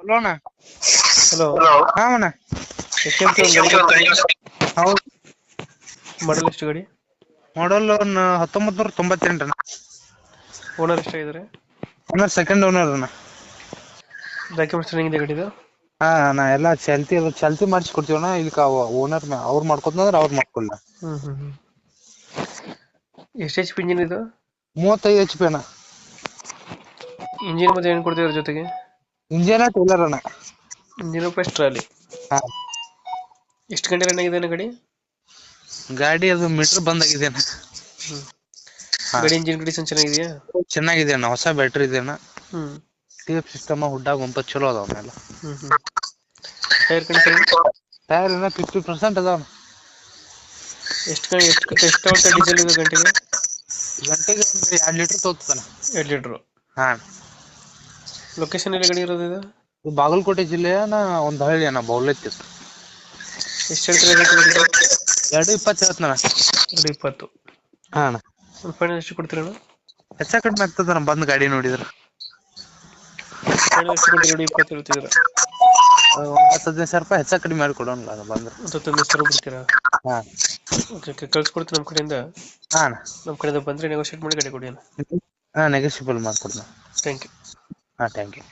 Hello ಅಣ್ಣ. Hello. ಹಾ ಅಣ್ಣ. ಹೌದು. ಮಾಡಲ್ ಎಷ್ಟು ಗಾಡಿ? ಮಾಡಲ್ ಹತ್ತೊಂಬತ್ ನೂರ ತೊಂಬತ್ತೆಂಟು ಅಣ್ಣ. ಓನರ್ ಎಷ್ಟಾಗಿದ್ದಾರೆ? ಓನರ್ ಸೆಕೆಂಡ್ ಓನರ್ ಅಣ್ಣ. ಡಾಕ್ಯುಮೆಂಟ್ಸ್ ಹೆಂಗಿದೆ ಗಾಡಿದು? ಹಾ ನಾ ಎಲ್ಲ ಚಲ್ತಿ ಎಲ್ಲ ಚಲ್ತಿ ಮಾಡಿಸಿ ಕೊಡ್ತೀವಣ್ಣ ಇದಕ್ಕೆ ಓನರ್ ಅವ್ರು ಮಾಡ್ಕೊತಂದ್ರೆ ಅವ್ರು ಮಾಡ್ಕೊಳ್ಳ ಹ್ಮ್ ಹ್ಮ್ ಹ್ಮ್. ಎಷ್ಟು ಎಚ್ ಪಿ ಇಂಜಿನ್ ಇದು? ಮೂವತ್ತೈದು ಎಚ್ ಪಿ ಅಣ್ಣ. ಇಂಜಿನ್ ಮತ್ತೆ ಏನು ಕೊಡ್ತಿದ್ರ ಜೊತೆಗೆ? ಇಂಜಿನ ಟೇಲರ್ ಅಣ್ಣ. ಇಂಜಿನ್ ಅಲ್ಲಿ? ಟ್ರಾಲಿ ಹಾ. ಎಷ್ಟು ಗಂಟೆ ರನ್ ಆಗಿದೆ ಅಣ್ಣ ಗಾಡಿ? ಗಾಡಿ ಅದು ಮೀಟರ್ ಬಂದ್ ಆಗಿದೆ ಅಣ್ಣ. ಹ್ಮ್. ಹಾ. ಗಾಡಿ ಇಂಜಿನ್ ಕಂಡೀಷನ್ ಚೆನ್ನಾಗಿದೆಯಾ? ಚೆನ್ನಾಗಿದೆ ಅಣ್ಣ ಹೊಸ ಬ್ಯಾಟ್ರಿ ಇದೆ ಅಣ್ಣ. ಹ್ಮ್. ಟಿ ಎಫ್ ಸಿಸ್ಟಮ್ ಹುಡ್ಡಾಗ ಒಂಬತ್ತು ಚಲೋ ಅದಾವ ಮೇಲೆ ಹ್ಮ್ ಹ್ಮ್. ಟೈರ್ ಕಂಡೀಷನ್ ಟೈರ್ ಏನೋ ಫಿಫ್ಟಿ ಪರ್ಸೆಂಟ್ ಅದಾವ. ಎಷ್ಟು ಗಂಟೆ ಎಷ್ಟು ಎಷ್ಟು ಡೀಸೆಲ್ ಇದೆ ಗಂಟೆಗೆ? ಗಂಟೆಗೆ ಒಂದು ಎರಡು ಲೀಟರ್ ತೋತದಣ್ಣ ಎರಡು ಲೀಟ್ರು ಹಾ. ಲೊಕೇಶನ್ ಎಲ್ಲಿ ಗಡಿ ಇರೋದು ಇದು? ಇದು ಬಾಗಲಕೋಟೆ ಜಿಲ್ಲೆಯ ಒಂದು ಹಳ್ಳಿ ಅಣ್ಣ ಬೌಲತ್ತಿ ಎಷ್ಟು ಹೇಳ್ತೀರಾ ಎರಡು ಇಪ್ಪತ್ತು ಹೇಳ್ತಾನ ಎರಡು ಇಪ್ಪತ್ತು. ಹಾ ಅಣ್ಣ. ಒಂದು ಫೈನಲ್ ಎಷ್ಟು ಕೊಡ್ತೀರಾ ಅಣ್ಣ? ಹೆಚ್ಚ ಕಡಿಮೆ ಆಗ್ತದ ಬಂದ್ ಗಾಡಿ ನೋಡಿದ್ರ. ಫೈನಲ್ ಎಷ್ಟು ಕೊಡ್ತೀರಾ? ಎರಡು ಇಪ್ಪತ್ತು ಹೇಳ್ತಿದ್ದೀರಾ? ಒಂದ್ ಹತ್ತು ಹದಿನೈದು ಸಾವಿರ ರೂಪಾಯಿ ಹೆಚ್ಚ ಕಡಿಮೆ ಮಾಡಿ ಕೊಡೋಣ ಬಂದ್ರೆ. ಹತ್ತೊಂದು ಸಾವಿರ ಬಿಡ್ತೀರಾ ಹಾ. ಓಕೆ ಓಕೆ ಕಳ್ಸ್ಕೊಡ್ತೀನಿ ನಮ್ಮ ಕಡೆಯಿಂದ. ಹಾ ಅಣ್ಣ. ನಮ್ಮ ಕಡೆಯಿಂದ ಬಂದರೆ ನೆಗೋಷಿಯೇಟ್ ಮಾಡಿ ಗಾಡಿ ಕೊಡಿ ಅಣ್ಣ. ಹಾ ನೆಗೋಷಿಯಬಲ್ ಮಾಡ್ಕೊಡ್ತೀನಿ. ಥ್ಯಾಂಕ್ ಯು ಹಾ ಥ್ಯಾಂಕ್ ಯು